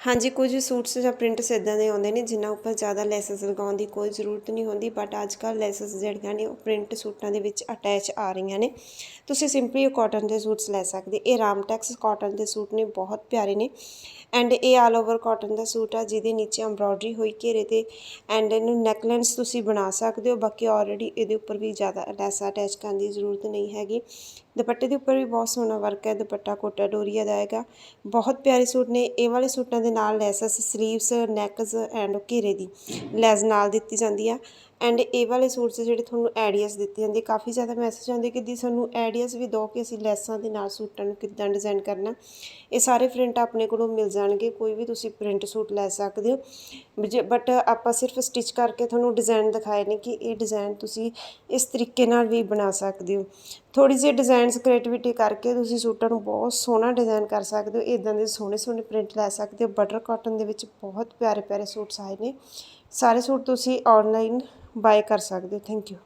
ਹਾਂਜੀ, ਕੁਝ ਸੂਟਸ ਜਾਂ ਪ੍ਰਿੰਟਸ ਇਦਾਂ ਦੇ ਆਉਂਦੇ ਨੇ ਜਿਨ੍ਹਾਂ ਉੱਪਰ ਜ਼ਿਆਦਾ ਲੈਸਸ ਲਗਾਉਣ ਦੀ ਕੋਈ ਜ਼ਰੂਰਤ ਨਹੀਂ ਹੁੰਦੀ ਬਟ ਅੱਜ ਕੱਲ੍ਹ ਲੈਸਸ ਜਿਹੜੀਆਂ ਨੇ ਉਹ ਪ੍ਰਿੰਟ ਸੂਟਾਂ ਦੇ ਵਿੱਚ ਅਟੈਚ ਆ ਰਹੀਆਂ ਨੇ। ਤੁਸੀਂ ਸਿੰਪਲੀ ਕਾਟਨ ਦੇ ਸੂਟਸ ਲੈ ਸਕਦੇ, ਇਹ ਰਾਮਟੈਕਸ ਕਾਟਨ ਦੇ ਸੂਟ ਨੇ, ਬਹੁਤ ਪਿਆਰੇ ਨੇ। ਐਂਡ ਇਹ ਆਲ ਓਵਰ ਕਾਟਨ ਦਾ ਸੂਟ ਆ, ਜਿਹਦੇ ਨੀਚੇ ਐਮਬ੍ਰੋਇਡਰੀ ਹੋਈ ਘੇਰੇ ਤੇ ਐਂਡ ਇਹਨੂੰ ਨੈਕਲੈਂਸ ਤੁਸੀਂ ਬਣਾ ਸਕਦੇ ਹੋ, ਬਾਕੀ ਆਲਰੇਡੀ ਇਹਦੇ ਉੱਪਰ ਵੀ ਜ਼ਿਆਦਾ ਲੈਸ ਅਟੈਚ ਕਰਨ ਦੀ ਜ਼ਰੂਰਤ ਨਹੀਂ ਹੈਗੀ। ਦੁਪੱਟੇ ਦੇ ਉੱਪਰ ਵੀ ਬਹੁਤ ਸੋਹਣਾ ਵਰਕ ਹੈ, ਦੁਪੱਟਾ ਕੋਟਾ ਡੋਰੀਆ ਦਾ ਹੈਗਾ, ਬਹੁਤ ਪਿਆਰੇ ਸੂਟ ਨੇ, ਇਹ ਵਾਲੇ ਸੂਟਾਂ ਦੇ ਨਾਲ ਲੈਸਸ ਸਲੀਵਸ ਨੈਕਸ ਐਂਡ ਘੇਰੇ ਦੀ। ਲੈਸ ਨਾਲ ਦਿੱਤੀ ਜਾਂਦੀ ਆ ਐਂਡ ਇਹ ਵਾਲੇ ਸੂਟਸ ਜਿਹੜੇ ਤੁਹਾਨੂੰ ਆਈਡੀਆਜ਼ ਦਿੱਤੇ ਜਾਂਦੇ, ਕਾਫੀ ਜ਼ਿਆਦਾ ਮੈਸੇਜ ਆਉਂਦੇ ਕਿ ਦੀ ਸਾਨੂੰ ਆਈਡੀਆਜ਼ ਵੀ ਦਿਓ ਕਿ ਅਸੀਂ ਲੈਸਾਂ ਦੇ ਨਾਲ ਸੂਟਾਂ ਨੂੰ ਕਿੱਦਾਂ ਡਿਜ਼ਾਈਨ ਕਰਨਾ। ਇਹ ਸਾਰੇ ਪ੍ਰਿੰਟ ਆਪਣੇ ਕੋਲੋਂ ਮਿਲ ਜਾਣਗੇ, ਕੋਈ ਵੀ ਤੁਸੀਂ ਪ੍ਰਿੰਟ ਸੂਟ ਲੈ ਸਕਦੇ ਹੋ। ਬਟ ਆਪਾਂ ਸਿਰਫ ਸਟਿਚ ਕਰਕੇ ਤੁਹਾਨੂੰ ਡਿਜ਼ਾਈਨ ਦਿਖਾਏ ਨੇ ਕਿ ਇਹ ਡਿਜ਼ਾਈਨ ਤੁਸੀਂ ਇਸ ਤਰੀਕੇ ਨਾਲ ਵੀ ਬਣਾ ਸਕਦੇ ਹੋ। ਥੋੜੀ ਜਿਹੀ ਡਿਜ਼ਾਈਨਸ ਕ੍ਰੀਏਟੀਵਿਟੀ ਕਰਕੇ ਤੁਸੀਂ ਸੂਟਾਂ ਨੂੰ ਬਹੁਤ ਸੋਹਣਾ ਡਿਜ਼ਾਈਨ ਕਰ ਸਕਦੇ ਹੋ। ਇਦਾਂ ਦੇ ਸੋਹਣੇ ਸੋਹਣੇ ਪ੍ਰਿੰਟ ਲੈ ਸਕਦੇ ਹੋ। ਬਟਰ ਕਾਟਨ ਦੇ ਵਿੱਚ ਬਹੁਤ ਪਿਆਰੇ ਪਿਆਰੇ ਸੂਟਸ ਆਏ ਨੇ। ਸਾਰੇ ਸੂਟ ਤੁਸੀਂ ਆਨਲਾਈਨ ਬਾਏ ਕਰ ਸਕਦੇ ਹੋ। Thank you